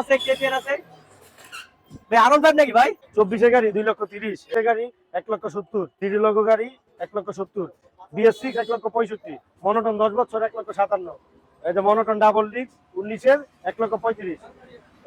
আছে কেপিআর আছে। ভাই, আরন ফাইভ নাকি ভাই? চব্বিশের গাড়ি, দুই লক্ষ তিরিশ। গাড়ি, এক লক্ষ সত্তর। তিরিশ লক্ষ গাড়ি, এক লক্ষ সত্তর। বিএস এক লক্ষ পঁয়ষট্টি। মনোটন দশ বছর, এক লক্ষ সাতান্ন। এই যে মনোটন ডাবল ডিস্ক উনিশের, এক লক্ষ পঁয়ত্রিশ।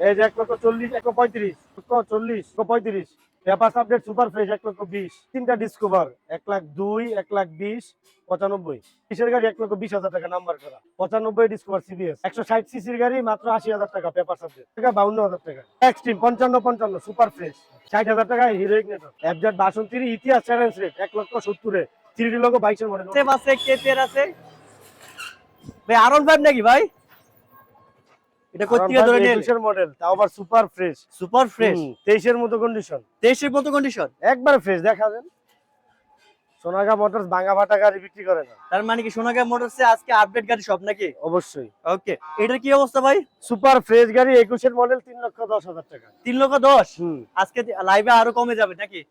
এই যে এক লক্ষ চল্লিশ, এক লক্ষ পঁয়ত্রিশ। লক্ষ চল্লিশ পঁয়ত্রিশ। পেপার আপডেট সুপার ফ্রেশ, এক লক্ষ বিশ। তিনটা ডিসকভার এক লাখ দুই, এক লাখ বিশ, পঁচানব্বই। বিশের গাড়ি? এক লক্ষ বিশ হাজার টাকা নাম্বার করা। পঁচানব্বই ডিসকভার সিবিএস একশো ষাট সিসির গাড়ি, মাত্র আশি হাজার টাকা পেপার সাবজেক্ট। টাকা বাউন্ন হাজার টাকা। এক্সট্রিম পঞ্চান্ন পঞ্চান্ন, সুপার ফ্রেশ। ষাট হাজার টাকা হিরো ইগনেটর এফজেড বাসন্তীর ইতিহাস চ্যালেঞ্জ রেট এক লক্ষ সত্তরে থ্রি ডি লোক বাইশের মডেল। আছে কেটিআর আছে। ভাই আরন ফাইভ নাকি ভাই? এটা কোথা ধরে নিয়ে একুশের মডেল তাও আবার সুপার ফ্রেশ সুপার ফ্রেশ তেইশের মতো কন্ডিশন দেশের মতো কন্ডিশন একবার ফ্রেশ দেখা যান সোনাগা মোটরস ভাঙা ফাটা গাড়ি বিক্রি করে না। তার মানে কি সোনাগা মোটরসে আজকে আপডেট গাড়ি সব নাকি? অবশ্যই। ওকে এটার কি অবস্থা ভাই? সুপার ফ্রেশ গাড়ি মডেল তিন লক্ষ দশ হাজার টাকা। লক্ষ দশ? হুম। আজকে লাইভে আরও কমে যাবে নাকি?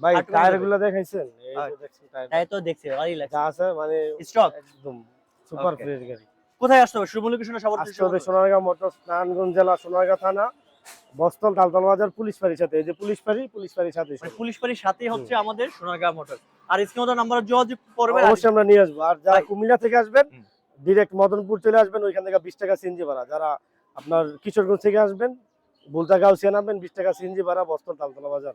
ভাই টায়ারগুলো দেখাইছেন? এই যে দেখছেন টায়ার তো দেখছি ভালোই লাগছে। আছে মানে স্টক একদম সুপার ফ্রেশ গাড়ি। কোথায় আসতে হবে? সুমূল্য কৃষ্ণ সবার আসতে হবে সোনারগাঁ মোটরস নারায়ণগঞ্জ জেলা সোনারগাঁ থানা বস্তল তালতল বাজার পুলিশ ফাঁড়ির সাথে। এই যে পুলিশ ফাঁড়ি পুলিশ ফাঁড়ির সাথে মানে পুলিশ ফাঁড়ির সাথেই হচ্ছে আমাদের সোনারগাঁ মোটর। আর স্ক্রিনে তো নাম্বার যোগাযোগ করবেন। অবশ্যই আমরা নিয়ে আসব। আর যারা কুমিল্লা থেকে আসবেন। ডিরেক্ট মদনপুর চলে আসবেন ওইখান থেকে বিশ টাকা সিএনজি ভাড়া। যারা আপনার কিশোরগঞ্জ থেকে আসবেন বুলতা গাউসিয়া নামবেন বিশ টাকা সিএনজি ভাড়া বস্তল তালতলা বাজার।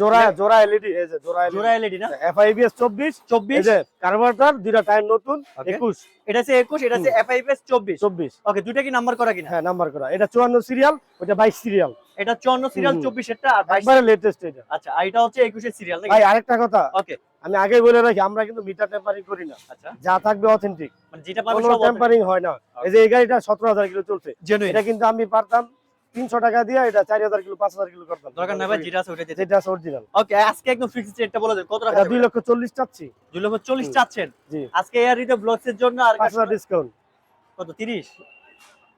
জোড়া জোড়া এলইডি এই যে জোড়া জোড়া এলইডি না? এফআইবিএস চব্বিশ এই চব্বিশ যে কার্বারটার দুইটা টায়ার নতুন. একুশ। এটা হচ্ছে একুশ এটা হচ্ছে এফআইপিএস চব্বিশ। চব্বিশ। ওকে দুইটা কি নাম্বার করা কিনা? হ্যাঁ নাম্বার করা। এটা চুয়ান্ন সিরিয়াল ওটা বাইশ সিরিয়াল এটা চুয়ান্ন সিরিয়াল। চব্বিশ এটা আর লেটেস্ট এটা। আচ্ছা এটা হচ্ছে একুশের সিরিয়াল ভাই আরেকটা কথা। ওকে আমি আগে বলে রাখি আমরা কিন্তু মিটার টেম্পারিং করি না। আচ্ছা। যা থাকবে অথেন্টিক মানে যেটা পাবে কোনো সব টেম্পারিং হয় না। এই যে এই গাড়িটা সতেরো হাজার কিলো চলছে। এটা কিন্তু আমি পারতাম তিনশো টাকা দিয়ে এটা চার হাজার কিলো পাঁচ হাজার কিলো করতাম দরকার নাই ভাই যেটা আছে ওটা যেটা আছে অরিজিনাল ওকে আজকে একদম ফিক্সড রেটটা বলে দেন কত টাকা দুই লক্ষ চল্লিশ চাচ্ছি। দুই লক্ষ চল্লিশ চাচ্ছেন? জি। আজকে এয়ারিতে ব্লগসের জন্য আর পাঁচ হাজার ডিসকাউন্ট কত তিরিশ?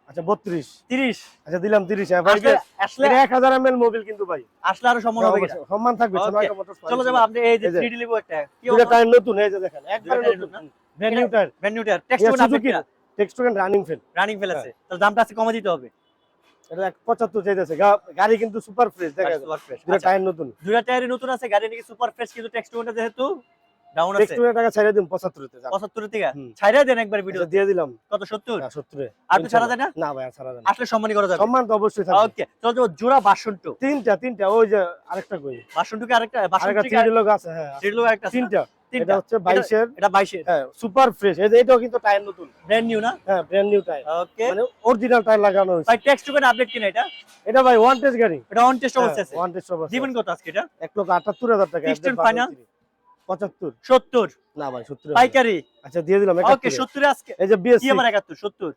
আচ্ছা বত্রিশ। তিরিশ? আচ্ছা দিলাম তিরিশ। আসলে আসলে এক হাজার এম এল মোবিল কিন্তু ভাই। আসলে আরও সম্মান হবে সম্মান থাকবে চলো যাব আপনি এই যে এই যে। 3D লিবো একটা। কি টায়ার নতুন এই যে দেখেন একবারে নতুন। নতুন টায়ার ব্র্যান্ড টায়ার টেক্সট আপনি Suzuki tax to running full running full আছে। তাহলে দামটা আজকে কমে দিতে হবে। এটা এক পঁচাত্তর চাইতেছে। গাড়ি কিন্তু সুপার ফ্রেশ দেখা সুপার ফ্রেশ দুটা টায়ার নতুন। দুইটা টায়ারই নতুন আছে গাড়ি নাকি সুপার ফ্রেশ কিন্তু টেক্সট যেহেতু ডাউন আছে। টেক্সট টু টাকা ছাড়িয়ে দিন পঁচাত্তরতে 75 থেকে? ছাইরা দেন একবার ভিডিও আচ্ছা, দিয়ে দিলাম। কত 70 না, সত্তরে। আর তো ছাড়া যায় না? না ভাই আর ছাড়া যায় না। আসলে সম্মানই করা যাবে। সম্মান তো অবশ্যই থাকবে। ওকে চলো যাব জোড়া 52 তিনটা তিনটা ওই যে আরেকটা কই? 52 কে আরেকটা আরেকটা 52 থ্রি আছে হ্যাঁ। একটা তিনটা। এটা হচ্ছে বাইশের। এটা 22 এর হ্যাঁ সুপার ফ্রেশ এই যে এটাও কিন্তু টায়ার নতুন। ব্র্যান্ড নিউ না? হ্যাঁ ব্র্যান্ড নিউ টায়ার ওকে মানে অরিজিনাল টায়ার লাগানো হয়েছে। ভাই আপডেট কিনা এটা? এটা ভাই ওয়ান টেস্ট গাড়ি। এটা অন টেস্ট অবস্থা আছে। ওয়ান টেস্ট অবস্থা দিবেন কত আজকে এটা? এক লক্ষ আটাত্তর হাজার টাকা। Final? পঁচাত্তর। 70 না ভাই সত্তর পাইকারি? আচ্ছা দিয়ে দিলাম ওকে 70 আজকে। এই যে বিএস কি আবার 71 70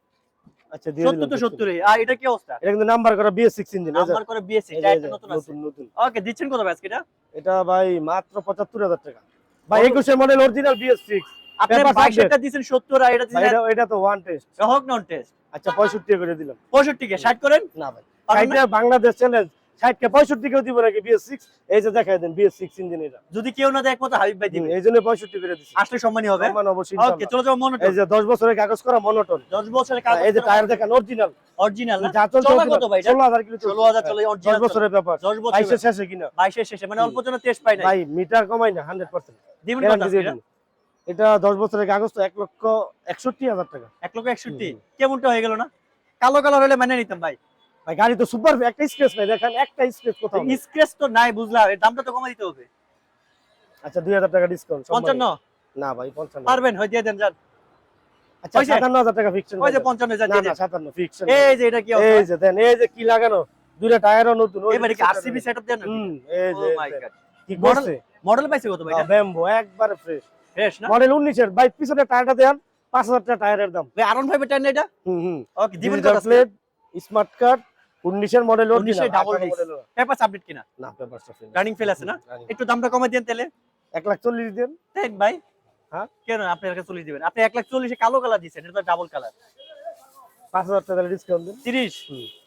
আচ্ছা দিয়ে 70 তো 70 70 আর এটা কি অবস্থা? এটা কিন্তু নাম্বার করা ইঞ্জিন নাম্বার করে এটা নতুন আছে। নতুন নতুন। ওকে দিচ্ছেন কত ভাই আজকে এটা? এটা ভাই মাত্র পঁচাত্তর হাজার টাকা। ভাই কত? একুশের মডেল অরিজিনাল বিএস সিক্স আপনি 22 subject। টা দিছেন 70 আর এটা এটা তো ওয়ান টেস্ট হোক নন টেস্ট আচ্ছা পঁয়ষট্টি করে দিলাম। 65 কে? 60 করেন? না ভাই। বাংলাদেশ চ্যালেঞ্জ ষাট কে পঁয়ষট্টি কেউ দিব নাকি বিএস সিক্স এই যে দেখাই দেন বিএস সিক্স ইঞ্জিন এটা। যদি কেউ না দেয় একমাত্র হাবিব ভাই দিবে। এই জন্য পঁয়ষট্টি করে দিচ্ছি আসলে সম্মানই হবে। সম্মান অবশ্যই ওকে। চলো যাও মনোটন। এই যে দশ বছরের কাগজ করা মনোটন। 10 বছরের কাগজ এই যে টায়ার দেখেন অরিজিনাল অরিজিনাল না? যা চলছে কত ভাই এটা? ষোলো হাজার কিলো 16000 চলে দশ অরিজিনাল বছরের ব্যাপার। 10 বছর বাইশের শেষে কিনা? 22 শেষে মানে অল্প জন্য টেস্ট পাই নাই। ভাই মিটার কমাই না হান্ড্রেড পার্সেন্ট দিবেন কত এটা? দিন এটা দশ বছরের কাগজ তো এক লক্ষ একষট্টি হাজার টাকা। 1 লক্ষ 61 কেমনটা হয়ে গেল না? কালো কালার হলে মানে নিতাম ভাই। ভাই গাড়ি তো সুপার একটা স্ক্রেচ নাই দেখেন একটা স্ক্রেচ কোথাও স্ক্র্যাচ তো নাই বুঝলাম এর দামটা তো কমা দিতে হবে। আচ্ছা দুই হাজার টাকা ডিসকাউন্ট 55 না ভাই পঞ্চান্ন। পারবেন হয় দিয়ে দেন যান। আচ্ছা ওই যে- সাতান্ন হাজার টাকা ফিকশন ওই যে 55 যা দিয়ে না দেন। সাতান্ন ফিকশন এই যে এটা কি এই যে দেন এই যে কি লাগানো? দুইটা টায়ারও নতুন এবারে কি আরসিবি। সেটআপ দেন হুম এই ও যে মাই গড কি Model- করছে মডেল পাইছে কত ভাই এটা? ব্যাম্বো একবারে ফ্রেশ ফ্রেশ না? মডেল উনিশের। বাইক পিছনে টায়ারটা দেন পাঁচ হাজার টাকা টায়ারের দাম। ভাই আরন ফাইভ টাইম এটা? হুম হুম। ওকে দিবেন কত প্লেট স্মার্ট কার্ড উনিশের মডেল 19 এর double disc। পেপার সাবমিট কিনা? না রানিং ফেল আছে না? একটু দামটা কমে দেন তাহলে। এক লাখ চল্লিশ দিন। ভাই। হ্যাঁ? কেন? আপনি একটা চল্লিশ দিবেন। আপনি লাখ চল্লিশে কালো কালার এটা তো ডাবল কালার পাঁচ হাজার টাকা ডিসকাউন্ট দিন। তিরিশ?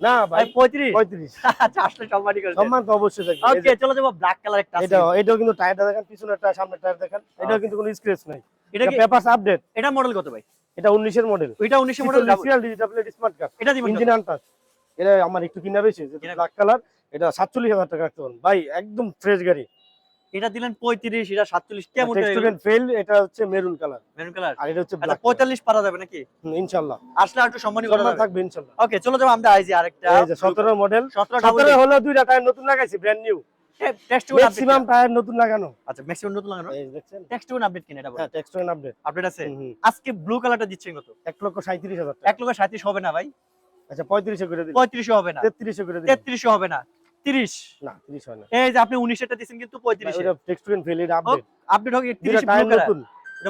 না ভাই। ভাই পঁয়ত্রিশ? পঁয়ত্রিশ। আচ্ছা আসলে সম্মানই করে সম্মান তো অবশ্যই থাকবে। ওকে চলো যাব ব্ল্যাক কালার একটা আছে। এটা এটাও কিন্তু টায়ারটা দেখেন পিছনের টায়ার সামনের টায়ার দেখেন। এটাও কিন্তু কোনো স্ক্র্যাচ নাই। এটা এটা পেপারস আপডেট এটা মডেল কত ভাই? এটা 19 এর মডেল ওইটা উনিশে model digital digital plate smart card এটা দিবেন ইঞ্জিন আনটাচ এটা আমার একটু কিনা বেশি ব্ল্যাক কালার এটা সাতচল্লিশ হাজার টাকা রাখতে পারেন ভাই একদম ফ্রেশ গাড়ি। এটা দিলেন পঁয়ত্রিশ এটা সাতচল্লিশ কেমন ফেল এটা? হচ্ছে মেরুন কালার মেরুন কালার আর এটা হচ্ছে আচ্ছা ব্ল্যাক পঁয়তাল্লিশ পারা যাবে নাকি? ইনশাআল্লাহ। আসলে একটু সম্মানী করা থাকবে ইনশাআল্লাহ। ওকে চলো যাব আমরা আইজি আরেকটা। এই যে 17 মডেল সতেরো 17 হলো দুইটা টায়ার নতুন লাগাইছি brand new tax maximum tyre নতুন লাগানো। আচ্ছা ম্যাক্সিমাম নতুন লাগানো? এই দেখছেন? টেক্সট আপডেট কিনা এটা হ্যাঁ টেক্সটুরেন্ট আপডেট আপডেট আছে? আজকে ব্লু কালারটা দিচ্ছেন কত? এক লক্ষ সাঁত্রিশ হাজার টাকা। এক লক্ষ সাঁত্রিশ হবে না ভাই? আচ্ছা পঁয়ত্রিশে করে দিন হবে না। তেত্রিশে করে দিন হবে না। তিরিশ। না তিরিশ হয় না। এই যে আপনি উনিশটা দিচ্ছেন কিন্তু পঁয়ত্রিশ। ওটা টেক্সটুরেন্ট ফেল এটা আপডেট আপডেট টায়ার নতুন।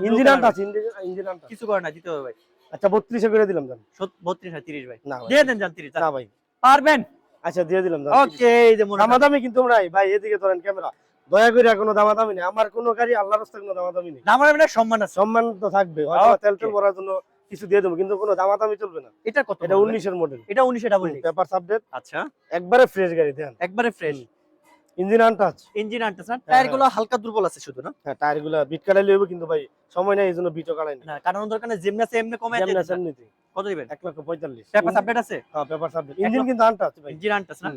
ইঞ্জিন আনটা আছে ইঞ্জিন আনটা কিছু করে না দিতে হবে ভাই। আচ্ছা করে দিলাম জান। বত্রিশ না তিরিশ ভাই। না দিয়ে দেন যান তিরিশ না ভাই। পারবেন? আচ্ছা দিয়ে দিলাম জান ওকে এই যে দামাদামি কিন্তু নাই। ভাই এদিকে ধরেন ক্যামেরা। দয়া করে কোনো দামাদামি নেই। আমার কোনো গাড়ি আল্লাহর রাস্তায় কোনো দামাদামি নেই। আমার মানে সম্মান আছে। সম্মান তো থাকবে। হয়তো তেল তেল ভরার জন্য কিছু দিয়ে দেবো কিন্তু কোনো দামাদামি চলবে না। এটা কত এটা? উনিশের মডেল এটা উনিশে ডাবল পেপার আপডেট আচ্ছা। একবারে ফ্রেশ গাড়ি দেন। একবারে ফ্রেশ ইঞ্জিন আনটাচ ইঞ্জিন আনতেছে না টায়ারগুলো হালকা দুর্বল আছে শুধু না? হ্যাঁ টায়ারগুলা বিট কাটাই লইব কিন্তু ভাই সময় নেই বিটও কাটাই না না কারণ দরকার আছে এমনি এমনিতে কত দিবেন? এক লক্ষ পঁয়তাল্লিশ। পেপার আপডেট আছে? হ্যাঁ পেপার ইঞ্জিন কিন্তু আনটাচ ভাই। ইঞ্জিন আনতেছে না?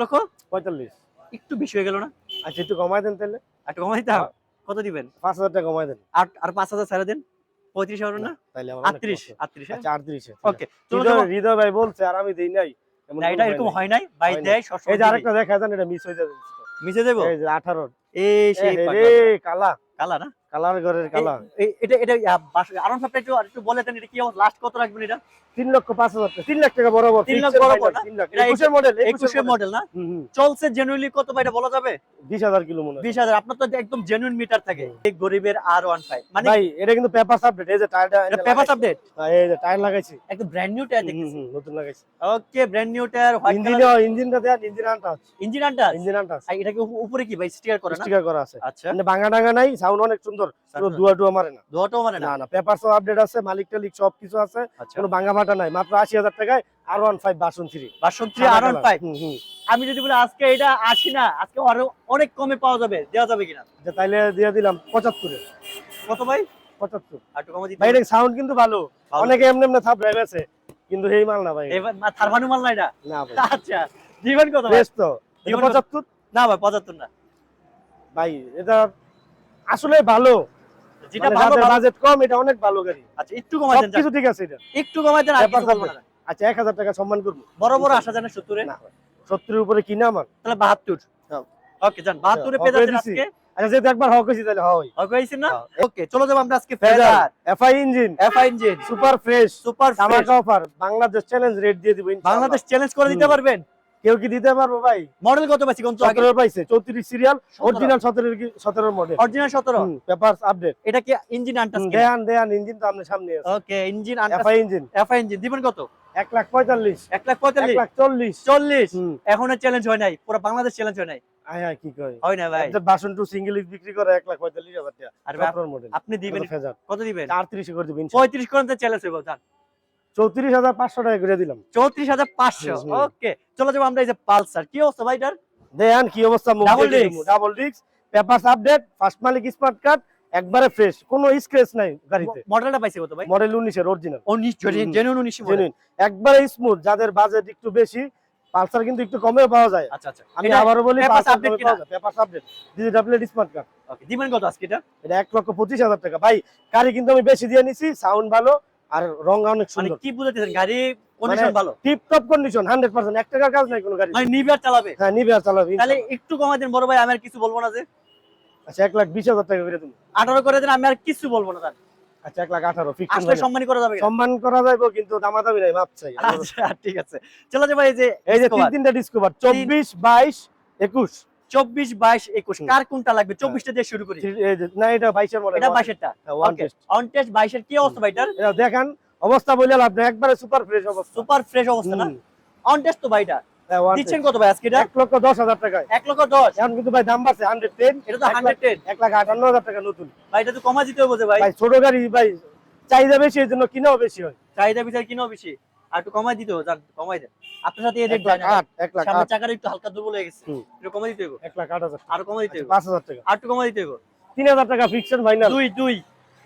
লক্ষ? পঁয়তাল্লিশ। একটু বেশি হয়ে গেল না? আচ্ছা একটু কমাই দেন তাহলে। একটু কমাই দিতে হবে কত দিবেন? পাঁচ হাজার টাকা কমাই দেন। আর আর পাঁচ হাজার ছেড়ে দেন। পঁয়ত্রিশ হবে না? আটত্রিশ আটত্রিশ হ্যাঁ? আচ্ছা আটত্রিশে ওকে হৃদয় ভাই বলছে আর আমি দিই নাই। এটা হয় এরকম হয় নাই। বাই দেয় নাই। এই সবসময় যে আরেকটা দেখা যান এটা মিস হয়ে যাবে। মিশে দেবো এই যে আঠারো এই সেই কালা। কালা না? কালার ঘরের কালা এই- এই- এটা এটা একটু একটু বলে দেন এটা কি লাস্ট কত রাখবেন এটা? তিন লক্ষ পাঁচ হাজার তিন লাখ টাকা বরাবর তিন লাখ। বরাবর একুশের মডেল একুশের মডেল না? চলছে জেনুইনলি কত এটা বলা যাবে? বিশ হাজার কিলো মনে বিশ হাজার আপনার তো একদম জেনুইন মিটার থাকে। গরিবের আর ওয়ান ফাইভ মানে ভাই এটা কিন্তু পেপার আপডেট এই যে টায়ারটা পেপার আপডেট? এই যে টায়ার লাগাইছি। একদম ব্র্যান্ড নিউ টায়ার দেখতেছি। নতুন লাগাইছি। Okay brand new tyre white engine colour ইঞ্জিনটা দেন ইঞ্জিন আনটা ইঞ্জিন আন্টার ইঞ্জিন আনটা এটা কি উপরে কি ভাই স্টিকার করে না? স্টিকার করা আছে। আচ্ছা। মানে ভাঙা ডাঙা নাই সাউন্ড অনেক সুন্দর কোনো দুয়া টুয়া মারে না। দোয়াটাও মানে না? না না পেপার সব আপডেট আছে মালিক টালিক সব কিছু আছে আচ্ছা। কোনো ভাঙা ভাটা নাই মাত্র আশি হাজার টাকায় আর ওয়ান ফাইভ বাসন থ্রি বাসন থ্রি আর ওয়ান ফাইভ আমি যদি বলি আজকে এটা আসি না আজকে আরও অনেক কমে পাওয়া যাবে দেওয়া যাবে কিনা? তাইলে দিয়ে দিলাম পঁচাত্তরে। কত ভাই? পঁচাত্তর। ভাই সাউন্ড কিন্তু ভালো। অনেকে এমনি এমনি থাপ আছে কিন্তু এই মাল না ভাই। এবার না মাল না এটা? না ভাই। আচ্ছা দিবেন কত বেশ তো। জীবন? পঁচাত্তর? না ভাই পঁচাত্তর না। ভাই এটা আসলে ভালো। যেটা ভালো ভালো- বাজেট কম এটা অনেক ভালো গাড়ি। আচ্ছা একটু কমাই দেন সবকিছু ঠিক আছে এটা। একটু কমাই দেন আর ব্যাপার কিছু বলব না। আচ্ছা এক হাজার টাকা সম্মান করব। বড় বড় আসা জানে সত্তরে? না সত্তরের উপরে কিনা আমার? তাহলে বাহাত্তর। হ্যাঁ। ওকে যান বাহাত্তরে হ্যাঁ, পেয়ে আজকে। আচ্ছা যেহেতু একবার হক হয়েছি তাহলে হয় ওকে হয়েছেন না? হ্যাঁ। ওকে চলো যাব আমরা আজকে Fazer. Fazer FI engine FI engine super fresh super offer Bangladesh challenge rate দিয়ে দিব বাংলাদেশ চ্যালেঞ্জ করে দিতে পারবেন? কেউ কি দিতে পারব ভাই? মডেল কত পাইছি কোন সতেরো পাইছে চৌত্রিশ সিরিয়াল অরিজিনাল সতেরো সতেরো মডেল অরিজিনাল 17 পেপার আপডেট এটা কি ইঞ্জিন আনটাস দেয়ান দেয়ান ইঞ্জিন তো আপনার সামনে আছে। ওকে ইঞ্জিন আনটাস এফআই ইঞ্জিন এফআই ইঞ্জিন দিবেন কত? এক লাখ পঁয়তাল্লিশ। 1 লাখ এক 45 লাখ চল্লিশ। 40 হুম। এখনও চ্যালেঞ্জ হয় নাই? পুরো বাংলাদেশ চ্যালেঞ্জ হয় নাই? আয় আয় কি কয়? হয় না ভাই। বাসন টু সিঙ্গেল বিক্রি করে এক লাখ পঁয়তাল্লিশ আর ভাই, সতেরো মডেল আপনি দিবেন। কত দিবেন? আটত্রিশে করে দিবেন 35 করেন তো চ্যালেঞ্জ হইব জান চৌত্রিশ হাজার পাঁচশো টাকা করে দিলাম। 34500 হুম, হুম। ওকে চলো যাব আমরা এই যে পালসার। কি অবস্থা ভাই এটার? কি অবস্থা? Double disc। Double disc update first মালিক স্মার্ট কার্ড একবারে ফ্রেশ কোনো স্ক্র্যাচ নাই গাড়িতে। মডেলটা পাইছে কত ভাই? মডেল উনিশের অরিজিনাল 19 হুম। জেনুইন 19 মডেল জেনুইন একবারে স্মুথ যাদের বাজেট একটু বেশি পালসার কিন্তু একটু কমেও পাওয়া যায়। আচ্ছা আচ্ছা। আমি আবারও বলি কিনা? Update digital plate smart card okay দিবেন কত আজকে এটা? এটা এক লক্ষ পঁচিশ হাজার টাকা। ভাই গাড়ি কিন্তু আমি বেশি দিয়ে নিছি সাউন্ড ভালো আর রং অনেক মানে সুন্দর। কি বুঝাতেছেন গাড়ি কন্ডিশন ভালো? Tip top condition hundred percent এক টাকার কাজ নাই কোনো গাড়ি মানে নিবিয়ার চালাবে? হ্যাঁ নিবে আর চালাবে তাহলে একটু কমাই দেন বড় ভাই আমি আর কিছু বলব না যে। আচ্ছা এক লাখ বিশ হাজার টাকা করে তুমি 18 করে দেন আমি আর কিছু বলব না আচ্ছা এক লাখ আঠারো ফিক্সড আসলে সম্মানী করা যাবে সম্মান করা যাবে কিন্তু দামাদামি নাই মাপ চাই। আচ্ছা ঠিক আছে। চলো যে ভাই এই যে এই যে তিন তিনটা ডিসকভার চব্বিশ বাইশ একুশ। 24 22 21 হুম। কার কোনটা লাগবে? 24টা দিয়ে শুরু করি। না এটা বাইশের মডেল এটা 22 এরটা ওকে অন টেস্ট 22 এর কি অবস্থা দেখেন অবস্থা বলে লাভ একবারে সুপার ফ্রেশ অবস্থা। সুপার ফ্রেশ অবস্থা না? অন টেস্ট তো ভাইটা। হ্যাঁ, দিচ্ছেন কত ভাই আজকে এটা? এক লক্ষ দশ হাজার টাকায়। 1 লক্ষ 10 এখন কিন্তু ভাই দাম বাড়ছে হান্ড্রেড টেন এটা তো 110 এক লাখ আটান্ন হাজার টাকা নতুন। ভাই এটা তো কমা দিতে হবে ভাই। ভাই ছোট গাড়ি ভাই চাহিদা বেশি এই জন্য কিনাও বেশি হয়। চাহিদা বিচার কিনো বেশি। আর একটু কমাই দিতে হবে জান কমাই দেন। আপনার সাথে এই রেট যায় না লাখ আট। একটু হালকা দুর্বল হয়ে গেছে। একটু কমাই দিতে হবে। এক লাখ আট হাজার আর কমাই দিতে আচ্ছা, হবে। পাঁচ হাজার টাকা। আর একটু কমাই দিতে হবে। তিন হাজার টাকা ফিক্সড ফাইনাল দুই দুই।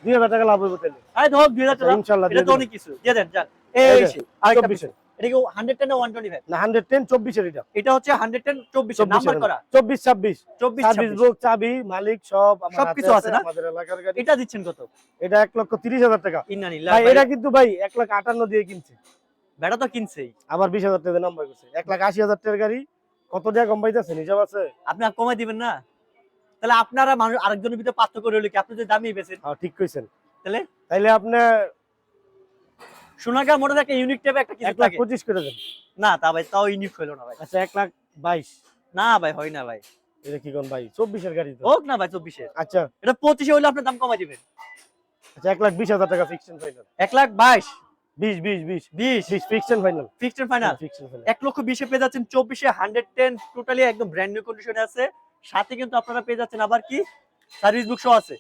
দুই হাজার টাকা লাভ হইব তাহলে। আরে ধর 2000 টাকা। ইনশাল্লাহ এটা তো অনেক কিছু। দিয়ে দেন যান এই এই যে, সে, আরেকটা চব্বিশে। এটা কি hundred ten one twenty five না হান্ড্রেড টেন চব্বিশের এটা। এটা হচ্ছে হান্ড্রেড টেন চব্বিশ নাম্বার করা। চব্বিশ ছাব্বিশ। চব্বিশ সার্ভিস ছাব্বিশ। বুক চাবি মালিক সব আমার সবকিছু হাতে আছে না? আমাদের এলাকার গাড়ি। এটা দিচ্ছেন কত? এটা এক লক্ষ তিরিশ হাজার টাকা। ভাই এটা কিন্তু ভাই এক লাখ আটান্ন দিয়ে কিনছে। বেটা তো কিনছেই। আবার বিশ হাজার টাকা নাম্বার করছে। এক লাখ আশি হাজার টাকার গাড়ি কত টাকা কম পাইতেছে হিসাব আছে? আপনি কমাই দিবেন না। তাহলে আপনারা মানুষ আরেকজনের ভিতরে পার্থক্য রইল কি? আপনি যে দামি বেছেন হ্যাঁ ঠিক কইছেন। তাহলে? তাইলে আপনি সোনাগার মনে একটা ইউনিক টাইপে একটা কিছু থাকে পঁচিশ করে দেন। না তা ভাই তাও ইউনিক হইল না ভাই। আচ্ছা এক লাখ বাইশ। না ভাই হয় না ভাই। এটা কি কোন ভাই? চব্বিশের গাড়ি তো। হোক না ভাই চব্বিশে আচ্ছা। এটা পঁচিশে হইলে আপনার দাম কমাই দিবেন। আচ্ছা এক লাখ বিশ হাজার টাকা ফিক্সড ফাইনাল এক লাখ বাইশ। বিশ বিশ বিশ বিশ বিশ fixed final fixed final fixed final লক্ষ বিশে পেয়ে যাচ্ছেন চব্বিশে হান্ড্রেড টেন টোটালি একদম ব্র্যান্ড নিউ কন্ডিশনে আছে। সাথে কিন্তু আপনারা পেয়ে যাচ্ছেন আবার কি? সার্ভিস বুক সহ আছে।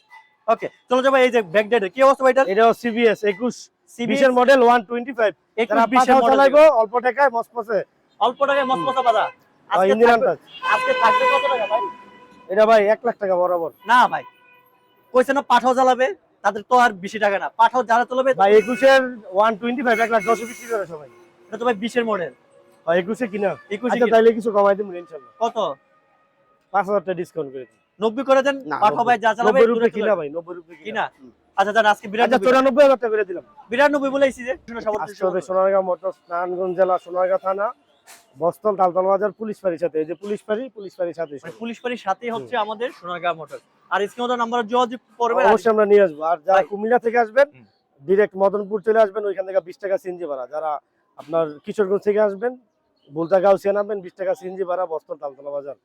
ওকে চলো যাব এই যে ব্যাক ডেট কি অবস্থা ভাই এটার? এটাও সিবিএস একুশ। সিবিএস বিশের মডেল ওয়ান টোয়েন্টি ফাইভ একুশ তারা বিশের পাঠাও মডেল চালাইবো অল্প টাকায় মসমসে অল্প টাকায় মস্ত বাজা আজকে ইঞ্জিন থাকবে- টাচ আজকে থাকবে কত টাকা ভাই? এটা ভাই এক লাখ টাকা বরাবর। না ভাই কইছে না পাঠাও জ্বালাবে তাদের তো আর বেশি টাকা না। পাঠাও যারা ভাই একুশের ওয়ান টোয়েন্টি ফাইভ এক লাখ দশে বিক্রি করে সবাই? এটা তো ভাই বিশের মডেল ভাই একুশে কিনা? একুশে আচ্ছা তাইলে কিছু কমাই ইনশাল্লাহ। কত? পাঁচ হাজার টাকা ডিসকাউন্ট করে দিন নব্বই করে দেন পাঠাও ভাই যা চালাবে নব্বই রুপে কিনা ভাই নব্বই রুপে কিনা? আচ্ছা আজকে আচ্ছা বিরানব্বই চৌরানব্বই হাজার টাকা করে দিলাম। বিরানব্বই বলেছি যে। শুনে সবার সোনারগাঁ মোটর নারায়ণগঞ্জ জেলা সোনারগাঁ থানা বস্তল তালতলা বাজার পুলিশ ফাঁড়ির সাথে। এই যে পুলিশ ফাঁড়ি পুলিশ ফাঁড়ির সাথে মানে পুলিশ সাথেই হচ্ছে আমাদের সোনারগাঁ মোটর আর স্ক্রিনে নাম্বার যোগাযোগ করবেন অবশ্যই আমরা নিয়ে আসব। আর যারা কুমিল্লা থেকে আসবেন ডিরেক্ট মদনপুর চলে আসবেন ওইখান থেকে বিশ টাকা সিএনজি ভাড়া। যারা আপনার কিশোরগঞ্জ থেকে আসবেন বুলতা গাউসিয়া নামবেন বিশ টাকা সিএনজি ভাড়া বস্তর তালতলা বাজার